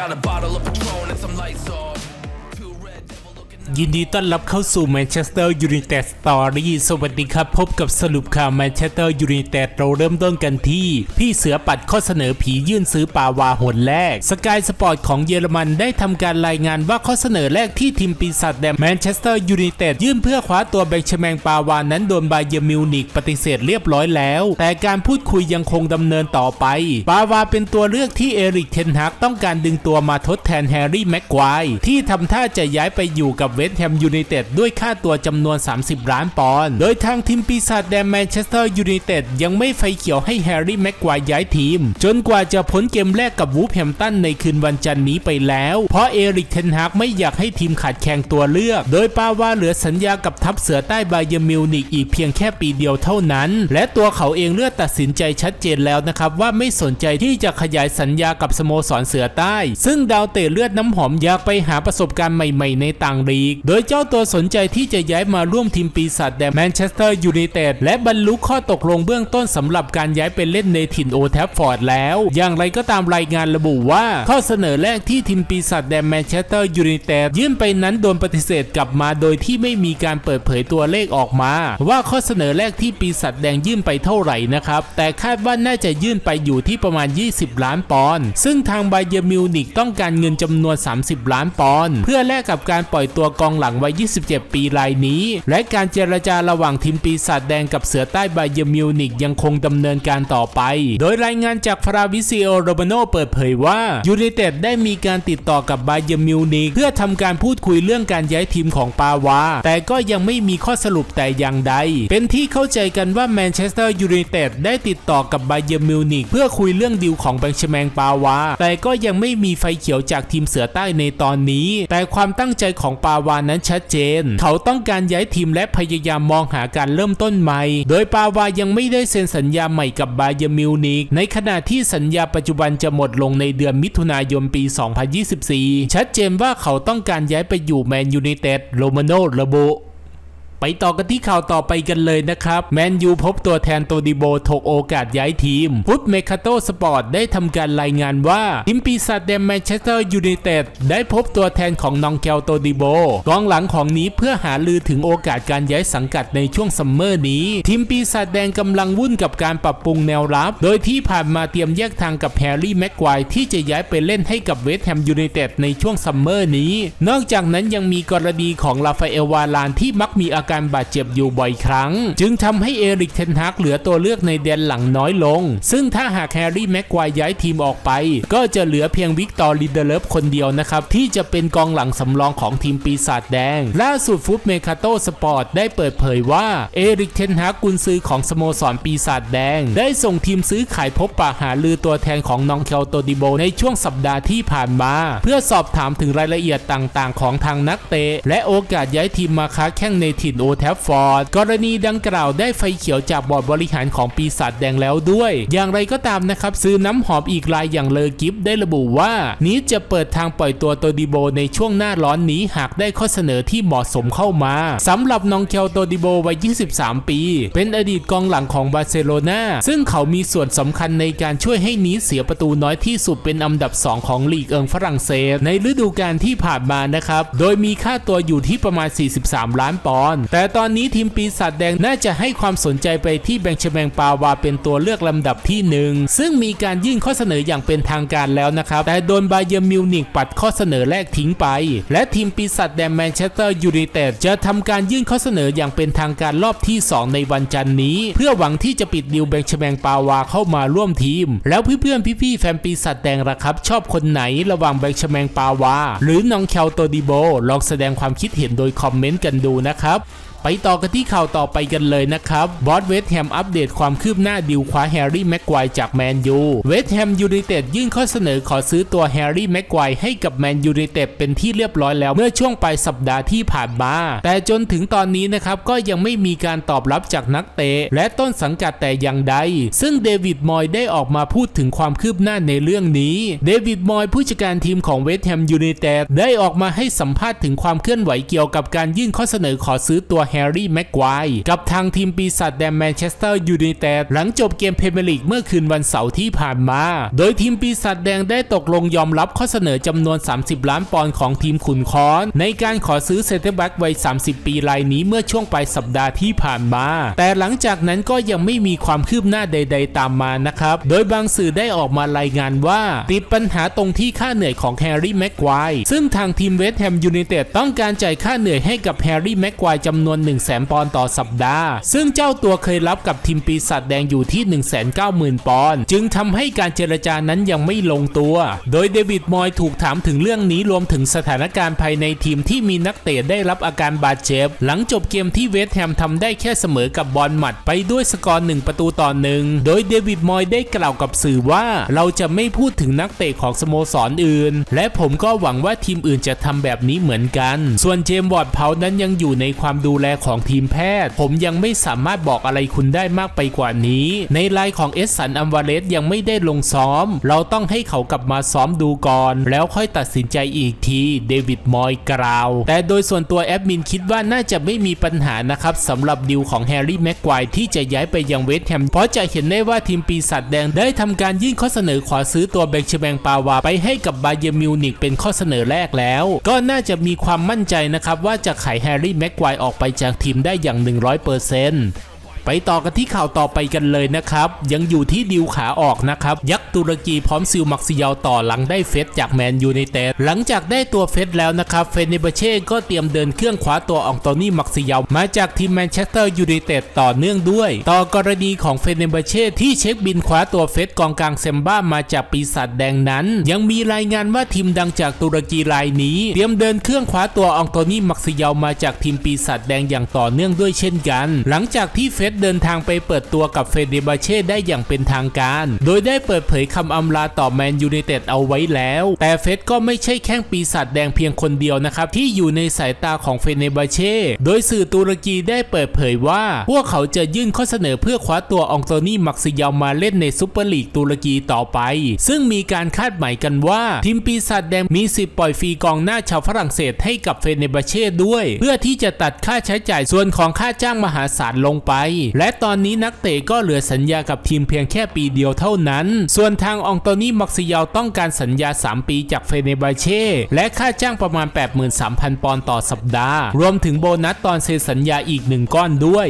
got a bottle of ยินดีต้อนรับเข้าสู่แมนเชสเตอร์ยูไนเต็ดสตอรี่สวัสดีครับ พบกับสรุปข่าวแมนเชสเตอร์ยูไนเต็ดเราเริ่มต้นกันที่ พี่เสือปัดข้อเสนอผียื่นซื้อปาวาหนแรก สกายสปอร์ตของเยอรมันได้ทำการรายงานว่าข้อเสนอแรกที่ทีมปีศาจแดงแมนเชสเตอร์ยูไนเต็ดยื่นเพื่อคว้าตัวแบงชแมงปาวานั้นโดนบาเยอร์มิวนิกปฏิเสธเรียบร้อยแล้ว แต่การพูดคุยยังคงดำเนินต่อไป ปาวาเป็นตัวเลือกที่เอริกเทนฮักต้องการดึงตัวมาทดแทนแฮร์รี่แม็กควายที่ทำท่าจะย้ายไปอยู่กับวสต์แฮมยูไนเต็ดด้วยค่าตัวจำนวน 30 ล้านปอนด์ โดยทางทีมปีศาจแดงแมนเชสเตอร์ยูไนเต็ดยังไม่ไฟเขียวให้แฮร์รี่แม็กควายย้ายทีม จนกว่าจะพ้นเกมแรกกับวูฟแฮมตันในคืนวันจันทร์นี้ไปแล้ว เพราะเอริกเทนฮักไม่อยากให้ทีมขาดแข่งตัวเลือก โดยปาว่าเหลือสัญญากับทัพเสือใต้บาเยมิวนิกอีกเพียงแค่ปีเดียวเท่านั้น และตัวเขาเองเลือกตัดสินใจชัดเจนแล้วนะครับว่าไม่สนใจที่จะขยายสัญญากับสโมสรเสือใต้ ซึ่งดาวเตะเลือดน้ำหอมอยากไปหาประสบการณ์ใหม่ ๆ ในต่างลีกโดยเจ้าตัวสนใจที่จะย้ายมาร่วมทีมปีศาจแดงแมนเชสเตอร์ยูไนเต็ดและบรรลุข้อตกลงเบื้องต้นสำหรับการย้ายไปเล่นในถิ่นโอแทฟฟอร์ดแล้ว อย่างไรก็ตามรายงานระบุว่า ข้อเสนอแรกที่ทีมปีศาจแดงแมนเชสเตอร์ยูไนเต็ดยื่นไปนั้นโดนปฏิเสธกลับมาโดยที่ไม่มีการเปิดเผยตัวเลขออกมา ว่าข้อเสนอแรกที่ปีศาจแดงยื่นไปเท่าไหร่นะครับ แต่คาดว่าน่าจะยื่นไปอยู่ที่ประมาณ 20 ล้านปอนด์ซึ่งทางไบเยอร์มิวนิกต้องการเงินจำนวน 30 ล้านปอนด์เพื่อแลกกับการปล่อยตัวกองหลังวัย 27 ปีรายนี้ และการเจรจาระหว่างทีมปีศาจแดงกับเสือใต้ไบเยมิวนิกยังคงดำเนินการต่อไป โดยรายงานจากฟราวิซิโอโรบาโนเปิดเผยว่ายูไนเต็ดได้มีการติดต่อกับไบเยมิวนิกเพื่อทำการพูดคุยเรื่องการย้ายทีมของปาวา แต่ก็ยังไม่มีข้อสรุปแต่อย่างใด เป็นที่เข้าใจกันว่าแมนเชสเตอร์ยูไนเต็ดได้ติดต่อกับไบเยมิวนิกเพื่อคุยเรื่องดีลของแบงชแมงปาวา แต่ก็ยังไม่มีไฟเขียวจากทีมเสือใต้ในตอนนี้ แต่ความตั้งใจของปาวานั้นชัดเจน เขาต้องการย้ายทีมและพยายามมองหาการเริ่มต้นใหม่ โดยปาวายังไม่ได้เซ็นสัญญาใหม่กับไบเยมิวนิกในขณะที่สัญญาปัจจุบันจะหมดลงในเดือนมิถุนายนปี 2024 ชัดเจนว่าเขาต้องการย้ายไปอยู่แมนยูไนเต็ดโรมาโนระบุ ไปต่อกันที่ข่าวต่อไปกันเลยนะครับ แมนยูพบตัวแทนโตดิโบถกโอกาสย้ายทีม ฟุตเมคาโตสปอร์ตได้ทำการรายงานว่าทีมปีศาจแดงแมนเชสเตอร์ยูไนเต็ดได้พบตัวแทนของนองเกลโตดิโบกองหลังของนี้เพื่อหาลือถึงโอกาสการย้ายสังกัดในช่วงซัมเมอร์นี้ ทีมปีศาจแดงกำลังวุ่นกับการปรับปรุงแนวรับ โดยที่ผ่านมาเตรียมแยกทางกับแฮร์รี่แม็กควายที่จะย้ายไปเล่นให้กับเวสต์แฮมยูไนเต็ดในช่วงซัมเมอร์นี้ นอกจากนั้นยังมีกรณีของลาฟาเอลวาลานที่มักมีอาการการบาดเจ็บอยู่บ่อยครั้ง จึงทำให้เอริกเทนฮากเหลือตัวเลือกในแดนหลังน้อยลง ซึ่งถ้าหากแฮร์รี่แม็กควายย้ายทีมออกไป ก็จะเหลือเพียงวิกตอร์ลิเดเลฟคนเดียวนะครับ ที่จะเป็นกองหลังสำรองของทีมปีศาจแดง ล่าสุดฟุตเมคาโตสปอร์ตได้เปิดเผยว่าเอริกเทนฮากกุนซือของสโมสรปีศาจแดง ได้ส่งทีมซื้อขายพบปะหาลือตัวแทนของนองเคลโตดิโบในช่วงสัปดาห์ที่ผ่านมา เพื่อสอบถามถึงรายละเอียดต่างๆ ของทางนักเตะและโอกาสย้ายทีมมาค้าแข่งในถิ่นโอแทฟฟอร์ดกรณีดังกล่าวได้ไฟเขียวจากบอร์ดบริหารของปีศาจแดงแล้วด้วย อย่างไรก็ตามนะครับ ซื้อน้ำหอมอีกรายอย่างเลอกิฟได้ระบุว่า นี้จะเปิดทางปล่อยตัวโตดิโบในช่วงหน้าร้อนนี้หากได้ข้อเสนอที่เหมาะสมเข้ามาสำหรับน้องเคลโตดิโบวัย 23 ปี เป็นอดีตกองหลังของบาร์เซโลนาซึ่งเขามีส่วนสำคัญในการช่วยให้นีเสียประตูน้อยที่สุดเป็นอันดับ 2 ของลีกเอิงฝรั่งเศส ในฤดูกาลที่ผ่านมานะครับ โดยมีค่าตัวอยู่ที่ประมาณ 43 ล้านปอนด์แต่ตอนนี้ทีมปีศาจแดงน่าจะให้ความสนใจไปที่แบงชแมงปาวาเป็นตัวเลือกลำดับที่หนึ่งซึ่งมีการยื่นข้อเสนออย่างเป็นทางการแล้วนะครับแต่โดนบาเยอร์มิวนิกปัดข้อเสนอแรกทิ้งไป และทีมปีศาจแดงแมนเชสเตอร์ยูไนเต็ดจะทำการยื่นข้อเสนออย่างเป็นทางการรอบที่ 2 ในวันจันทร์นี้ เพื่อหวังที่จะปิดดิวแบงชแมงปาวาเข้ามาร่วมทีม แล้วเพื่อนๆพี่ๆแฟนปีศาจแดงละครับ ชอบคนไหนระหว่างแบงชแมงปาวา หรือน้องแคลโตดิโบลองแสดงความคิดเห็นโดยคอมเมนต์กันดูนะครับ ไปต่อกันที่ข่าวต่อไปกันเลยนะครับ บอสเวสแฮมอัปเดตความคืบหน้าดิวคว้าแฮร์รี่แม็กควายจากแมนยู เวสแฮมยูไนเต็ดยื่นข้อเสนอขอซื้อตัวแฮร์รี่แม็กควายให้กับแมนยูไนเต็ดเป็นที่เรียบร้อยแล้วเมื่อช่วงปลายสัปดาห์ที่ผ่านมา แต่จนถึงตอนนี้นะครับก็ยังไม่มีการตอบรับจากนักเตะและต้นสังกัดแต่อย่างใด ซึ่งเดวิดมอยได้ออกมาพูดถึงความคืบหน้าในเรื่องนี้ เดวิดมอยผู้จัดการทีมของเวสแฮมยูไนเต็ดได้ออกมาให้สัมภาษณ์ถึงความเคลื่อนไหวเกี่ยวกับการยื่นข้อเสนอขอซื้อตัวแฮร์รี่แม็กควายกับทางทีมปีศาจแดงแมนเชสเตอร์ยูไนเต็ดหลังจบเกมเพรเมียร์ลีกเมื่อคืนวันเสาร์ที่ผ่านมา โดยทีมปีศาจแดงได้ตกลงยอมรับข้อเสนอจำนวน 30 ล้านปอนด์ของทีมขุนค้อน ในการขอซื้อเซนเตอร์แบ็กวัย 30 ปีรายนี้เมื่อช่วงปลายสัปดาห์ที่ผ่านมา แต่หลังจากนั้นก็ยังไม่มีความคืบหน้าใด ๆ ตามมานะครับ โดยบางสื่อได้ออกมารายงานว่า ติดปัญหาตรงที่ค่าเหนื่อยของแฮร์รี่แม็กควายซึ่งทางทีมเวสต์แฮมยูไนเต็ดต้องการจ่ายค่าเหนื่อยให้กับแฮร์รี่แม็กควายจำนวน1 0 0 0 0แปอนต่อสัปดาห์ ซึ่งเจ้าตัวเคยรับกับทีมปีศาจแดงอยู่ที่ 1 9 0 0 0 0 ปอนด์จึงทำให้การเจรจานั้นยังไม่ลงตัว โดยเดวิดมอยถูกถามถึงเรื่องนี้รวมถึงสถานการณ์ภายในทีมที่มีนักเตะได้รับอาการบาดเจ็บ หลังจบเกมที่เวสต์แฮมทำได้แค่เสมอกับบอลหมัดไปด้วยสกอร์หนึ่งประตูต่อหนึ่งโดยเดวิดมอยได้กล่าวกับสื่อว่าเราจะไม่พูดถึงนักเตะของสโมสรออื่น และผมก็หวังว่าทีมอื่นจะทำแบบนี้เหมือนกัน ส่วนเจมส์วอร์ดเพานั้นยังอยู่ในความดูแลของทีมแพทย์ ผมยังไม่สามารถบอกอะไรคุณได้มากไปกว่านี้ ในไลน์ของเอสสันอัมวาเลสยังไม่ได้ลงซ้อม เราต้องให้เขากลับมาซ้อมดูก่อน แล้วค่อยตัดสินใจอีกทีเดวิดมอยกล่าว แต่โดยส่วนตัวแอดมินคิดว่าน่าจะไม่มีปัญหานะครับสำหรับดิวของแฮร์รี่แม็กควายที่จะย้ายไปยังเวสต์แฮมเพราะจะเห็นได้ว่าทีมปีศาจแดงได้ทำการยื่นข้อเสนอขอซื้อตัวเบงเชแบงปาวาไปให้กับบาเยร์มิวนิกเป็นข้อเสนอแรกแล้ว ก็น่าจะมีความมั่นใจนะครับว่าจะขายแฮร์รี่แม็กควายออกไปจากทีมได้อย่าง 100% ไปต่อกันที่ข่าวต่อไปกันเลยนะครับ ยังอยู่ที่ดิวขาออกนะครับ ยักษ์ตุรกีพร้อมซิลมักซิยาวต่อหลังได้เฟสจากแมนยูไนเต็ดหลังจากได้ตัวเฟสแล้วนะครับเฟเนเบเช่ก็เตรียมเดินเครื่องคว้าตัวอองโตนี่มักซิยาวมาจากทีมแมนเชสเตอร์ยูไนเต็ดต่อเนื่องด้วย ต่อกรณีของเฟเนเบเช่ที่เช็คบินคว้าตัวเฟสกองกลางเซมบ้ามาจากปีศาจแดงนั้น ยังมีรายงานว่าทีมดังจากตุรกีรายนี้ เตรียมเดินเครื่องคว้าตัวอองโตนี่มักซิยาวมาจากทีมปีศาจแดงอย่างต่อเนื่องด้วยเช่นกัน หลังจากที่เฟสเดินทางไปเปิดตัวกับเฟเดบาเช่ได้อย่างเป็นทางการ โดยได้เปิดเผยคำอำลาต่อแมนยูไนเต็ดเอาไว้แล้ว แต่เฟสก็ไม่ใช่แค่ปีศาจแดงเพียงคนเดียวนะครับ ที่อยู่ในสายตาของเฟเนบาเช่ โดยสื่อตุรกีได้เปิดเผยว่า พวกเขาจะยื่นข้อเสนอเพื่อคว้าตัวอองโตนี่มักซิยาวมาเล่นในซุปเปอร์ลีกตุรกีต่อไป ซึ่งมีการคาดหมายกันว่าทีมปีศาจแดงมีสิทธิ์ปล่อยฟรีกองหน้าชาวฝรั่งเศสให้กับเฟเนบาเช่ด้วย เพื่อที่จะตัดค่าใช้จ่ายส่วนของค่าจ้างมหาศาลลงไปและตอนนี้นักเตะก็เหลือสัญญากับทีมเพียงแค่ปีเดียวเท่านั้น ส่วนทางอองโตนี่มักซิยาต้องการสัญญา 3 ปีจากเฟเนบาเช่ และค่าจ้างประมาณ 83,000 ปอนด์ต่อสัปดาห์ รวมถึงโบนัสตอนเซ็นสัญญาอีกหนึ่งก้อนด้วย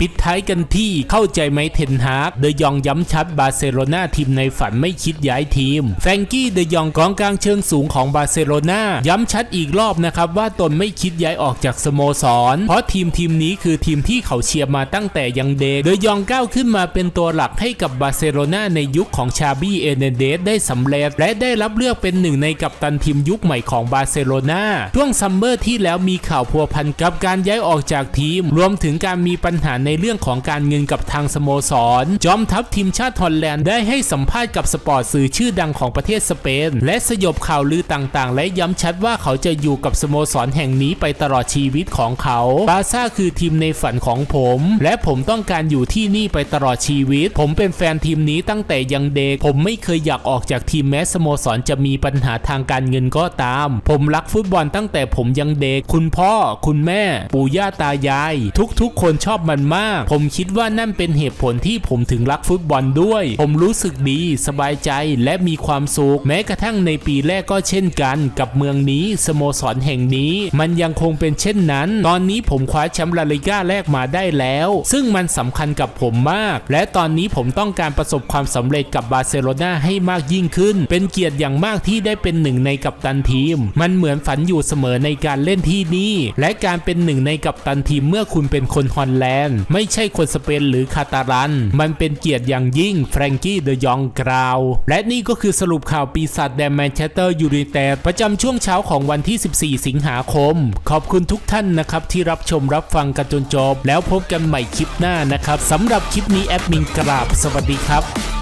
ปิดท้ายกันที่เข้าใจไหมเทนฮากเดยองย้ำชัดบาร์เซโลนาทีมในฝันไม่คิดย้ายทีม แฟรงกี้เดยองกองกลางเชิงสูงของบาร์เซโลนาย้ำชัดอีกรอบนะครับว่าตนไม่คิดย้ายออกจากสโมสร เพราะทีมทีมนี้คือทีมที่เขาเชียร์มาตั้งแต่ยังเด็กเดยองก้าวขึ้นมาเป็นตัวหลักให้กับบาร์เซโลนาในยุคของชาบี้เอเนเดสได้สำเร็จ และได้รับเลือกเป็นหนึ่งในกัปตันทีมยุคใหม่ของบาร์เซโลนาช่วงซัมเมอร์ที่แล้วมีข่าวพัวพันกับการย้ายออกจากทีม รวมถึงการมีปัญหาในในเรื่องของการเงินกับทางสโมสร จอมทัพทีมชาติฮอลแลนด์ได้ให้สัมภาษณ์กับสปอร์ตสื่อชื่อดังของประเทศสเปน และสยบข่าวลือต่างๆ และย้ำชัดว่าเขาจะอยู่กับสโมสรแห่งนี้ไปตลอดชีวิตของเขาบาซ่าคือทีมในฝันของผม และผมต้องการอยู่ที่นี่ไปตลอดชีวิต ผมเป็นแฟนทีมนี้ตั้งแต่ยังเด็ก ผมไม่เคยอยากออกจากทีมแม้สโมสรจะมีปัญหาทางการเงินก็ตาม ผมรักฟุตบอลตั้งแต่ผมยังเด็ก คุณพ่อ คุณแม่ ปู่ย่าตายาย ทุกๆ คนชอบมันมากผมคิดว่านั่นเป็นเหตุผลที่ผมถึงรักฟุตบอลด้วย ผมรู้สึกดีสบายใจและมีความสุขแม้กระทั่งในปีแรกก็เช่นกัน กับเมืองนี้สโมสรแห่งนี้ มันยังคงเป็นเช่นนั้น ตอนนี้ผมคว้าแชมป์ลาลิก้าแรกมาได้แล้ว ซึ่งมันสำคัญกับผมมาก และตอนนี้ผมต้องการประสบความสำเร็จกับบาร์เซโลนาให้มากยิ่งขึ้น เป็นเกียรติอย่างมากที่ได้เป็นหนึ่งในกัปตันทีม มันเหมือนฝันอยู่เสมอในการเล่นที่นี่ และการเป็นหนึ่งในกัปตันทีมเมื่อคุณเป็นคนฮอลแลนด์ไม่ใช่คนสเปนหรือคาตาลัน มันเป็นเกียรติอย่างยิ่งแฟรงกี้เดยองกราว และนี่ก็คือสรุปข่าวปีศาจแดนแมนเชสเตอร์ยูไนเต็ดประจำช่วงเช้าของวันที่ 14 สิงหาคม ขอบคุณทุกท่านนะครับที่รับชมรับฟังกันจนจบ แล้วพบกันใหม่คลิปหน้านะครับสำหรับคลิปนี้แอดมินกราบสวัสดีครับ